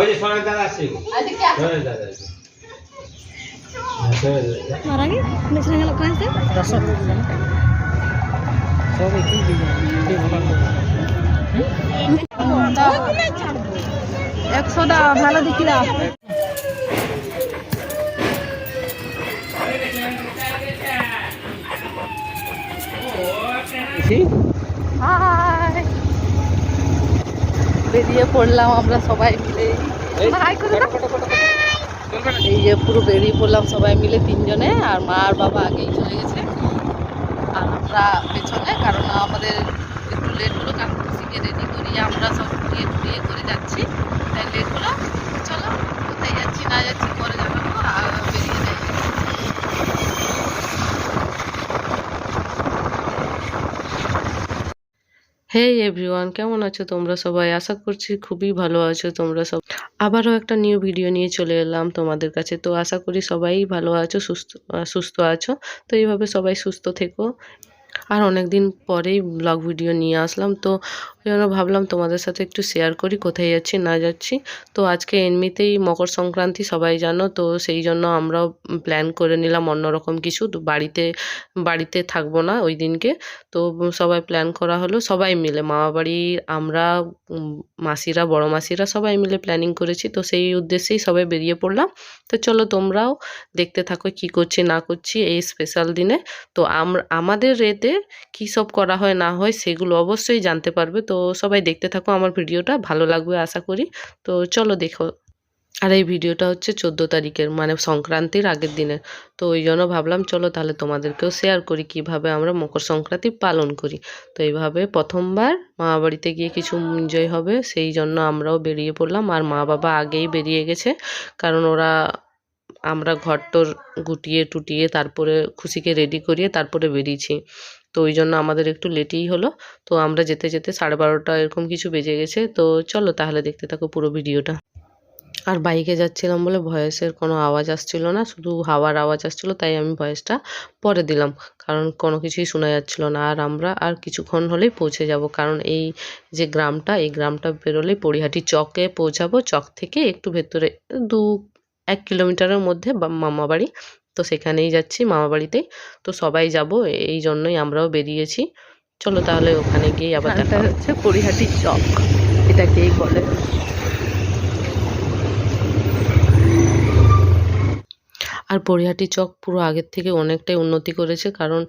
ওই যে সোনার দাদা আসছে আছে? সোনার দাদা আসছে হ্যাঁ, ভালো হাই বেরিয়ে পড়লাম আমরা সবাই মিলে। এই যে পুরো বেরিয়ে পড়লাম সবাই মিলে তিনজনে আর মা আর বাবা আগেই চলে গেছে। আর আমরা পেছনে কারণ আমাদের একটু লেট হলো কারণ খুশিকে রেডি করিয়ে আমরা সব ঘুরিয়ে ঘুরিয়ে করে যাচ্ছি। তাই লেট হলো। চলো কোথায় যাচ্ছি না যাচ্ছি পরে জানাব। আর হে এভরিওয়ান কেমন আছো তোমরা সবাই? আশা করছি খুবই ভালো আছো তোমরা সব। আবারও একটা নিউ ভিডিও নিয়ে চলে এলাম তোমাদের কাছে। তো আশা করি সবাই ভালো আছো, সুস্থ সুস্থ আছো। তো এইভাবে সবাই সুস্থ থেকো। আর অনেক দিন পরেই ব্লগ ভিডিও নিয়ে আসলাম। তো জন্য ভাবলাম তোমাদের সাথে একটু শেয়ার করি, কোথায় যাচ্ছি, না যাচ্ছি। তো আজকে এমনিতেই মকর সংক্রান্তি, সবাই জানো, তো সেই জন্য আমরাও প্ল্যান করে নিলাম অন্যরকম কিছু। বাড়িতে বাড়িতে থাকব না ওই দিনকে। তো সবাই প্ল্যান করা হলো, সবাই মিলে। মামা বাড়ি আমরা মাসিরা, বড় মাসিরা সবাই মিলে প্ল্যানিং করেছি। তো সেই উদ্দেশ্যেই সবাই বেরিয়ে পড়লাম। তো চলো তোমরাও দেখতে থাকো কি করছি, না করছি এই স্পেশাল দিনে। তো আমাদের রেতে কী সব করা হয়, না হয় সেগুলো অবশ্যই জানতে পারবে। তো সবাই দেখতে থাকো আমার ভিডিওটা, ভালো লাগবে আশা করি। তো চলো দেখো। আর এই ভিডিওটা হচ্ছে চোদ্দ তারিখের মানে সংক্রান্তির আগের দিনের তো ওই জন্য ভাবলাম চলো তাহলে তোমাদেরকেও শেয়ার করি কীভাবে আমরা মকর সংক্রান্তি পালন করি। তো এইভাবে প্রথমবার মা বাড়িতে গিয়ে কিছু এনজয় হবে, সেই জন্য আমরাও বেরিয়ে পড়লাম। আর মা বাবা আগেই বেরিয়ে গেছে, কারণ ওরা আমরা ঘরটর গুটিয়ে টুটিয়ে তারপরে খুশিকে রেডি করিয়ে তারপরে বেরিয়েছি। তো ওই জন্য আমাদের একটু লেটেই হলো। তো আমরা যেতে যেতে সাড়ে বারোটা এরকম কিছু বেজে গেছে। তো চলো তাহলে দেখতে থাকো পুরো ভিডিওটা। আর বাইকে যাচ্ছিলাম বলে ভয়েসের কোনো আওয়াজ আসছিল না, শুধু হাওয়ার আওয়াজ আসছিল, তাই আমি ভয়েসটা পরে দিলাম। কারণ কোনো কিছুই শোনা যাচ্ছিল না। আর আমরা আর কিছুক্ষণ হলেই পৌঁছে যাব। কারণ এই যে গ্রামটা, এই গ্রামটা বেরোলেই পরিহাটি চকে পৌঁছাবো। চক থেকে একটু ভেতরে দু এক কিলোমিটারের মধ্যে বা- মামা বাড়ি তো সেখানেই যাচ্ছি মামা বাড়িতে। তো সবাই যাব এই জন্যই আমরাও বেরিয়েছি। চলো তাহলে ওখানে গিয়ে আবার দেখা হচ্ছে পরিহাটি চক এটাকেই বলে। আর পরিহাটি চক পুরো আগের থেকে অনেকটাই উন্নতি করেছে, কারণ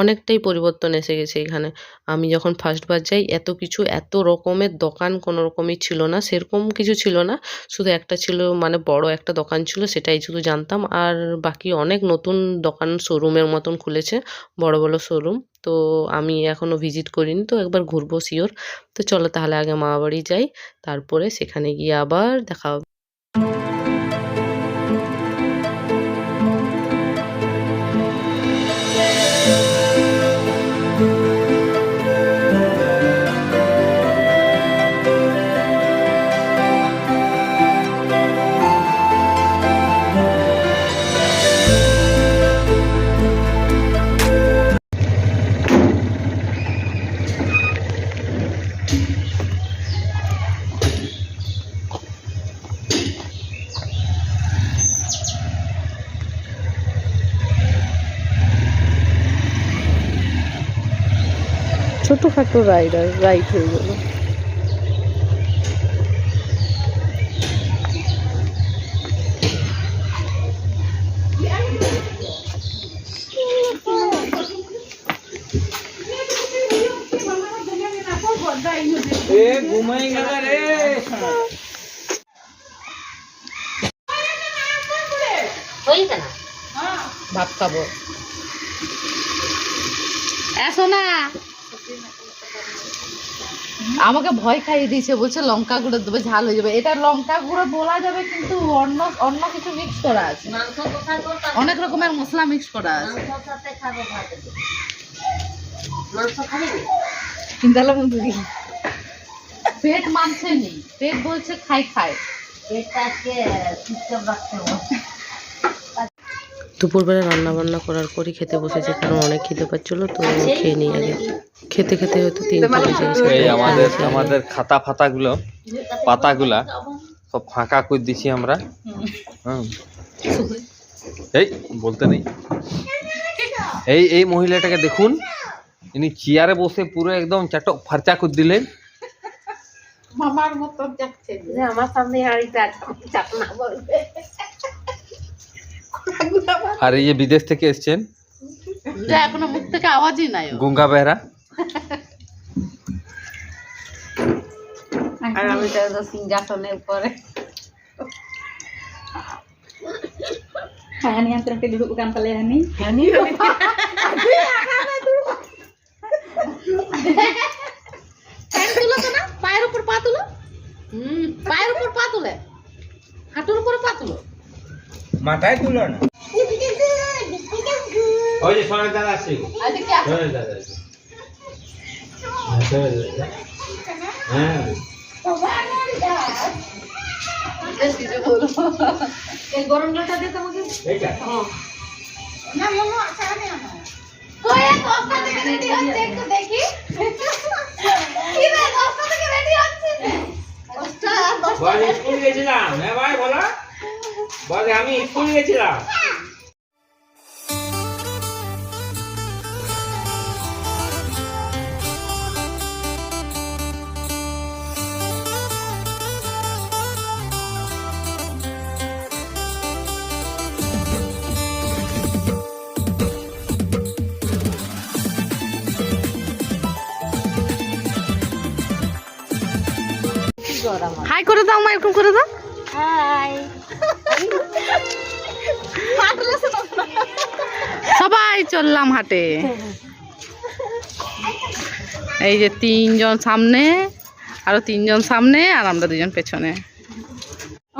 অনেকটাই পরিবর্তন এসে গেছে এখানে। আমি যখন ফার্স্টবার যাই, এত কিছু, এত রকমের দোকান কোনো রকমই ছিল না, সেরকম কিছু ছিল না। শুধু একটা ছিল মানে বড় একটা দোকান ছিল, সেটাই শুধু জানতাম। আর বাকি অনেক নতুন দোকান শোরুমের মতন খুলেছে, বড় বড় শোরুম তো আমি এখনও ভিজিট করিনি, তো একবার ঘুরবো শিওর তো চলো তাহলে আগে মামা বাড়ি যাই, তারপরে সেখানে গিয়ে আবার দেখা ছোটোখাটো রাইডার রাইড হয়ে গেল। রে। ভাত খাব। এসো না আমাকে ভয় খাইয়ে দিয়েছে বলছে লঙ্কা গুঁড়ো দেবে ঝাল হয়ে যাবে। এটা লঙ্কা গুঁড়ো বলা যাবে কিন্তু অন্য অন্য কিছু মিক্স করা আছে। অনেক রকমের মশলা মিক্স করা আছে। পেট মানছে নেই পেট বলছে খাই খাই। দুপুরবেলা রান্না বান্না করার পরই খেতে বসেছি কারণ অনেক খেতে পাচ্ছিলো তো খেয়ে নিই আগে। খেতে খেতে হয়তো তিনটে বেজে গেছে। এই আমাদের আমাদের খাতা ফাতাগুলো পাতাগুলা সব ফাঁকা করে দিছি আমরা। হুম। এই বলতে নেই। এই এই মহিলাটাকে দেখুন। ইনি চেয়ারে বসে পুরো একদম চাটক ফার্চা করে দিলেন। মামার মতন যাচ্ছে আমার সামনে হাড়িটা চাপনা বলবে। আর এই যে বিদেশ থেকে এসছেন? যা এখনও মুখ থেকে আওয়াজই নাই। গঙ্গা বেহরা? আর আমি তো সিংহাসনের পরে। Hani yang terakhir duduk bukan kalian ni. Pant তুলো তো না পায়ের উপর পা তুলো। হুম। মাথায় তুলো না। ওই যে সোনার দাদা আসছে। সোনার দাদা হ্যাঁ এইটা দেখি কি রে দশটা থেকে রেডি হচ্ছে যে? দশটা দশটা বল স্কুল গেছিলাম। হ্যাঁ ভাই বলো। বল আমি স্কুল গেছিলাম। হাই করে দাও মা এরকম করে দাও। সবাই চললাম হাটে। এই যে তিনজন সামনে আরও তিনজন সামনে আর আমরা দুজন পেছনে।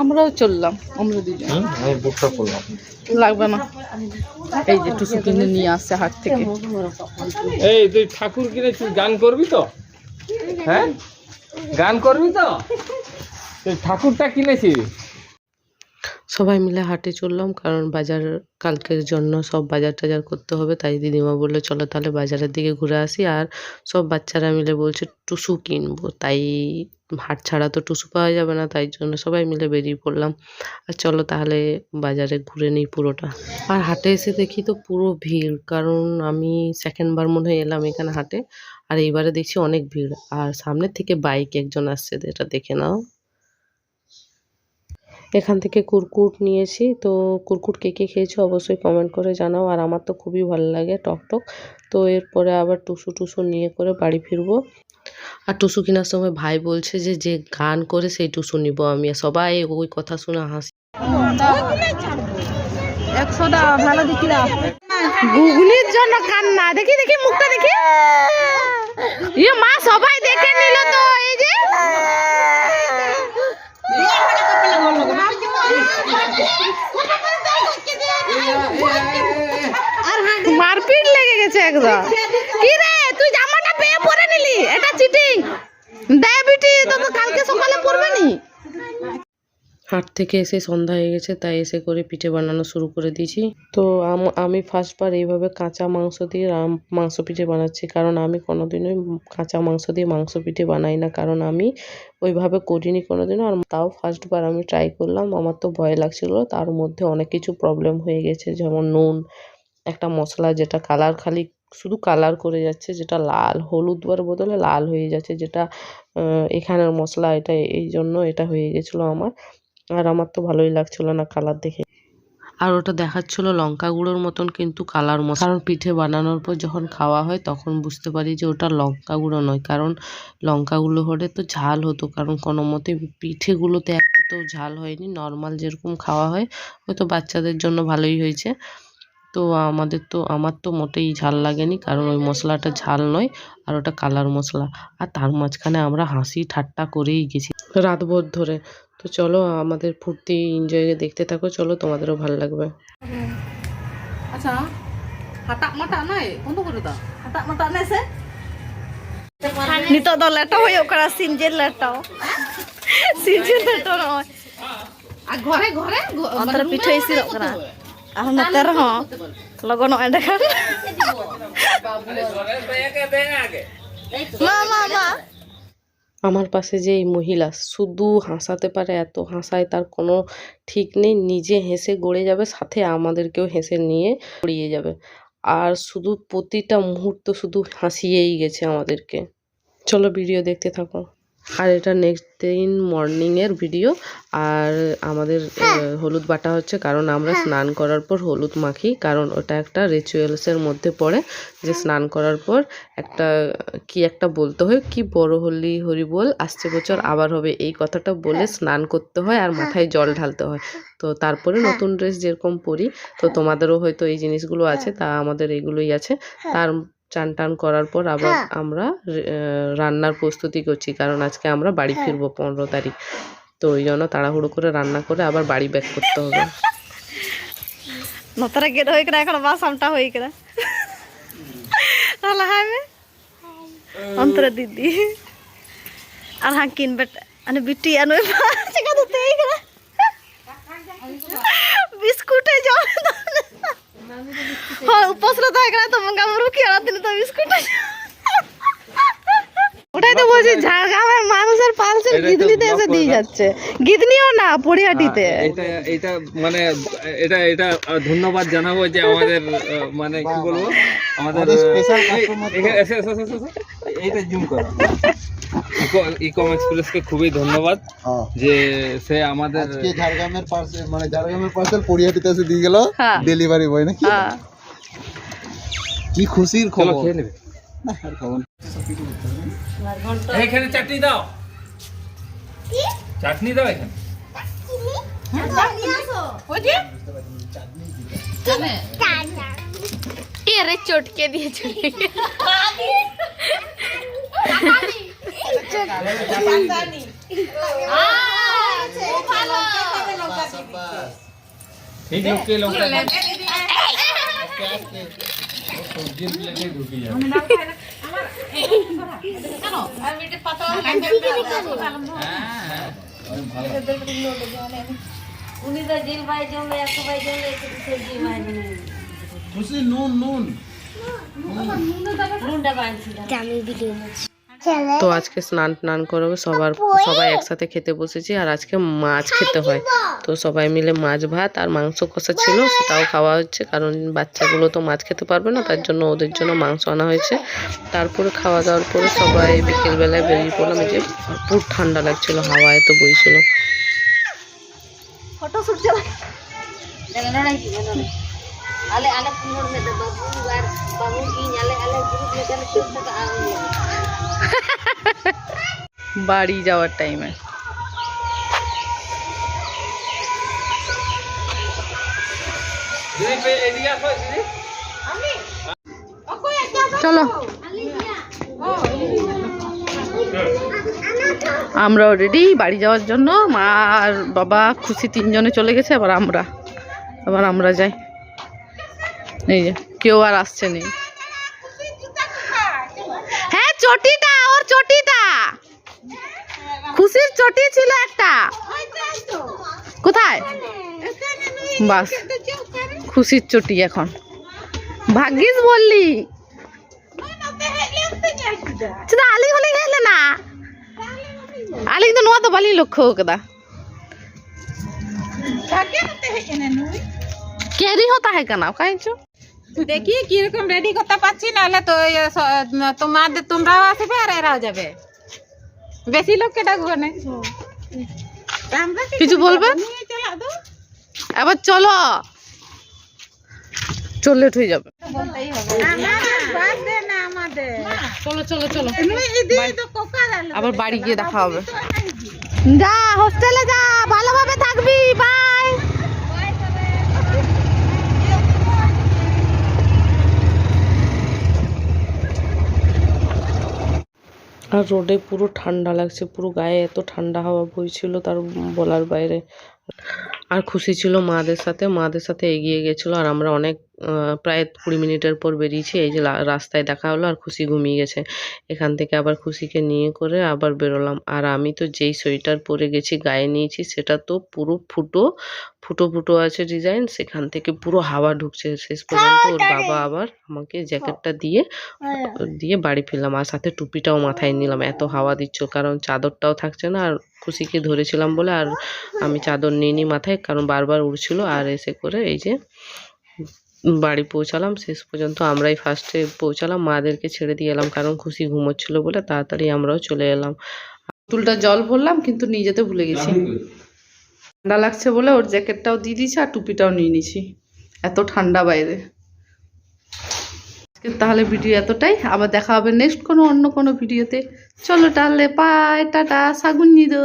আমরাও চললাম আমরা দুজন। লাগবে না। এই যে টুসু কিনে নিয়ে আসছে হাট থেকে। এই তুই ঠাকুর কিনেছিস গান করবি তো? হ্যাঁ? গান করবি তো? তুই ঠাকুরটা কিনেছিস? সবাই মিলে হাটে চললাম, কারণ বাজার কালকের জন্য সব বাজার টাজার করতে হবে, তাই দিদিমা বলল, চলো তাহলে বাজারের দিকে ঘুরে আসি। আর সব বাচ্চারা মিলে বলছে, টুসু কিনবো। তাই হাট ছাড়া তো টুসু পাওয়া যাবে না, তাই জন্য সবাই মিলে বেরিয়ে পড়লাম। আর চলো তাহলে বাজারে ঘুরে নিই পুরোটা। আর হাটে এসে দেখি তো পুরো ভিড়, কারণ আমি সেকেন্ডবার মনে হয় এলাম এখানে হাটে, আর এইবারে দেখছি অনেক ভিড়। আর সামনের থেকে বাইক একজন আসছে, এটা দেখে নাও। এখান থেকে কুরকুট নিয়েছি। তো কুরকুট কে কে খেয়েছো অবশ্যই কমেন্ট করে জানাও। আর আমার তো খুবই ভালো লাগে টক টক। তো এরপরে আবার টুসু টুসু নিয়ে করে বাড়ি ফিরবো। আর টুসু কেনার সময় ভাই বলছে যে যে গান করে সেই টুসু নিব আমি। আর সবাই ওই কথা শুনে হাসি। একশোটা ভালো দেখি গুগলির জন্য কান্না। দেখি দেখি মুখটা দেখি ইয়ে মা সবাই দেখে নিল তো এই যে মারপিট লেগে গেছে কি রে তুই জামাটা পেয়ে পরে নিলি? এটা চিটিং ডায়াবেটিস তো কালকে সকালে পড়বে নি? হাট থেকে এসে সন্ধ্যা হয়ে গেছে, তাই এসে করে পিঠে বানানো শুরু করে দিয়েছি। তো আম- আমি ফার্স্টবার এইভাবে কাঁচা মাংস দিয়ে মাংস পিঠে বানাচ্ছি, কারণ আমি কোনোদিনই কাঁচা মাংস দিয়ে মাংস পিঠে বানাই না, কারণ আমি ওইভাবে করিনি কোনোদিনও। আর তাও ফার্স্টবার আমি ট্রাই করলাম, আমার তো ভয় লাগছিল। তার মধ্যে অনেক কিছু প্রবলেম হয়ে গেছে, যেমন নুন, একটা মশলা, যেটা কালার খালি শুধু কালার করে যাচ্ছে, যেটা লাল, হলুদ বার বদলে লাল হয়ে যাচ্ছে, যেটা এখানের মশলা এটা, এই জন্য এটা হয়ে গেছিল আমার। আর আমার তো ভালোই লাগছিল না কালার দেখে। আর ওটা দেখাচ্ছিল লঙ্কা গুঁড়োর মতন কিন্তু কালার মশলা কারণ পিঠে বানানোর পর যখন খাওয়া হয় তখন বুঝতে পারি যে ওটা লঙ্কা গুঁড়ো নয়। কারণ লঙ্কা গুঁড়ো হলে তো ঝাল হতো, কারণ কোনো মতে পিঠেগুলোতে একটাতেও ঝাল হয়নি নর্মাল যেরকম খাওয়া হয় হয়তো বাচ্চাদের জন্য ভালোই হয়েছে। তো আমাদের তো আমার তো মোটেই ঝাল লাগেনি কারণ ওই মশলাটা ঝাল নয় আর ওটা কালার মশলা। আর তার মাঝখানে আমরা হাসি ঠাট্টা করেই গেছি রাতভর ধরে। তো চলো আমাদের ফুর্তি এনজয় দেখতে থাকো চলো তোমাদেরও ভালো লাগবে। আচ্ছা হাটাক মাটাক নাই বন্ধ করে দাও। হাটাক মাটাক নাই সে leto. Sinjil leto noy. আর ঘরে ঘরে মানে পিঠে এ ইসিরক করতে না। হবে। Neter ho. Logo no endekan. Ma ma ma. Ma ma ma. আমার পাশে যে এই মহিলা, শুধু হাসাতে পারে, এত হাসায় তার কোনো ঠিক নেই, নিজে হেসে গড়ে যাবে, সাথে আমাদেরকেও হেসে নিয়ে গড়িয়ে যাবে আর শুধু প্রতিটা মুহূর্ত শুধু হাসিয়েই গেছে আমাদেরকে চলো ভিডিও দেখতে থাকো আর এটা নেক্সট দিন মর্নিংয়ের ভিডিও আর আমাদের হলুদ বাটা হচ্ছে কারণ আমরা স্নান করার পর হলুদ মাখি কারণ ওটা একটা রিচুয়ালসের মধ্যে পড়ে যে স্নান করার পর একটা কি একটা বলতে হয় কি বড় হলি হরি বল আসছে বছর আবার হবে এই কথাটা বলে স্নান করতে হয় আর মাথায় জল ঢালতে হয়। তো তারপরে নতুন ড্রেস যেরকম পরি তো তোমাদেরও হয়তো এই জিনিসগুলো আছে তা আমাদের এইগুলোই আছে। তার চান টান করার পর আবার আমরা রান্নার প্রস্তুতি করছি কারণ আজকে আমরা বাড়ি ফিরবো পনেরো তারিখ। তো ওই জন্য তাড়াহুড়ো করে রান্না করে আবার বাড়ি ব্যাক করতে হবে। নতরা গেট হয়ে এখন হয়ে তাহলে অন্তরা দিদি। আর বিটি আনো তো বিস্কুটে জল হ্যাঁ উপসরা তো একরা তো মঙ্গা মুরুকি আর দিন তো বিস্কুটে ওটাই তো বলছি ঝাড়গ্রামের মানুষের পালসের গিদনিতে এসে দিয়ে যাচ্ছে। গিদনিও না পরিহাটিতে। এটা এটা মানে এটা এটা ধন্যবাদ জানাব যে আমাদের মানে কি বলব আমাদের স্পেশাল এইটা জুম করো। ইকম এক্সপ্রেসকে খুবই ধন্যবাদ হ্যাঁ। যে সে আমাদের আজকে ঝাড়গ্রামের পার্সেল মানে ঝাড়গ্রামের পার্সেল পরিহাটিতে এসে দিয়ে গেল। হ্যাঁ। ডেলিভারি বয় নাকি? হ্যাঁ। কি খুশির খবর? খেয়ে নেবে। না। এখানে চাটনি দাও। চাটনি দাও এখানে। এরে চটকে দিয়ে। চলে এই লোককে লঙ্কা নুন নুন নুন নুন খুশি নুন নুন তো আজকে স্নান টান করবে সবার সবাই একসাথে খেতে বসেছি আর আজকে মাছ খেতে হয়। তো সবাই মিলে মাছ ভাত আর মাংস কষা ছিল সেটাও খাওয়া হচ্ছে কারণ বাচ্চাগুলো তো মাছ খেতে পারবে না তার জন্য ওদের জন্য মাংস আনা হয়েছে। তারপরে খাওয়া দাওয়ার পরে সবাই বিকেলবেলায় বেরিয়ে পড়লাম এই যে ভরপুর ঠান্ডা লাগছিল হাওয়ায় তো বইছিল। আলে আলে পুনর মে বাবু আর বাবু ইন আলে আলে গ্রুপ মে কেন থাকা বাড়ি যাওয়ার টাইমে। চলো। আমরা রেডি বাড়ি যাওয়ার জন্য মা আর বাবা খুশি তিনজনে চলে গেছে আবার আমরা আবার আমরা যাই। এই যে কেউ আর আসছে নেই। চটিটা ওর চটিটা। খুশির চটি ছিল একটা। কোথায়? বাস খুশির চটি এখন। ভাগ্যিস বললি। সেটা আলি হলে গেলে না। আলি কিন্তু নোয়া তো বালি লক্ষ্য কেদা কেরি হতা है কেনা? কাইছো? দেখি কীরকম রেডি করতে পারছি নাহলে তো তোমাদের তোমরাও আসবে আর এরাও যাবে। বেশি লোককে ডাকবো না? কিছু বলবে? নিয়ে চলা দো এবার চলো। চল লেট হয়ে যাবে। চলো চলো চলো। আবার বাড়ি গিয়ে দেখা হবে। যা হোস্টেলে যা ভালোভাবে থাকবি বাই আর রোডে পুরো ঠান্ডা লাগছে, পুরো গায়ে এত ঠান্ডা হাওয়া বইছিল তার বলার বাইরে। আর খুশি ছিল মাদের সাথে মাদের সাথে এগিয়ে গেছিল আর আমরা অনেক প্রায় কুড়ি মিনিটের পর বেরিয়েছি এই যে রাস্তায় দেখা হলো আর খুশি ঘুমিয়ে গেছে। এখান থেকে আবার খুশিকে নিয়ে করে আবার বেরোলাম। আর আমি তো যেই সোয়েটার পরে গেছি গায়ে নিয়েছি সেটা তো পুরো ফুটো ফুটো ফুটো আছে ডিজাইন সেখান থেকে পুরো হাওয়া ঢুকছে। শেষ পর্যন্ত ওর বাবা আবার আমাকে জ্যাকেটটা দিয়ে দিয়ে বাড়ি ফিরলাম। আর সাথে টুপিটাও মাথায় নিলাম। এত হাওয়া দিচ্ছ কারণ চাদরটাও থাকছে না। আর খুশিকে ধরেছিলাম বলে আর আমি চাদর নিয়ে নিই মাথায় কারণ বারবার উড়ছিল। আর এসে করে এই যে বাড়ি পৌঁছালাম শেষ পর্যন্ত আমরাই ফার্স্টে পৌঁছালাম। মাদেরকে ছেড়ে দিয়ে এলাম কারণ খুশি ঘুমোচ্ছিল বলে তাড়াতাড়ি আমরাও চলে এলাম। টুলটা জল ভরলাম কিন্তু নিয়ে যেতে ভুলে গেছি। ঠান্ডা লাগছে বলে ওর জ্যাকেটটাও দিয়ে দিয়েছি আর টুপিটাও নিয়ে নিয়েছি। এত ঠান্ডা বাইরে। আজকে তাহলে ভিডিও এতটাই। আবার দেখা হবে নেক্সট কোনো অন্য কোনো ভিডিওতে। চলো তাহলে পাই টাটা সাগুন নিদো।